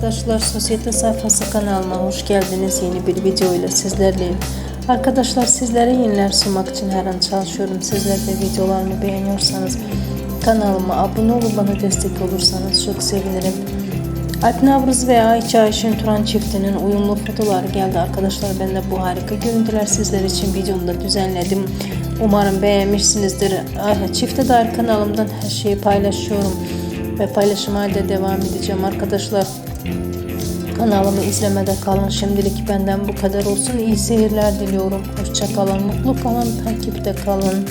arkadaşlar. Sosyete sayfası kanalıma hoş geldiniz. Yeni bir video ile sizlerleyim. Arkadaşlar sizlere yeniler sunmak için her an çalışıyorum. Sizler de videolarımı beğeniyorsanız kanalıma abone olup bana destek olursanız çok sevinirim. Alp Navruz ve Ayça Ayşin Turan çiftinin uyumlu fotoğrafları geldi arkadaşlar. Ben de bu harika görüntüler sizler için videomda düzenledim. Umarım beğenmişsinizdir. Çifte dair kanalımdan her şeyi paylaşıyorum ve paylaşıma da devam edeceğim arkadaşlar. Kanalımı izlemede kalın. Şimdilik benden bu kadar olsun. İyi seyirler diliyorum. Hoşça kalın, mutlu kalın, takipte kalın.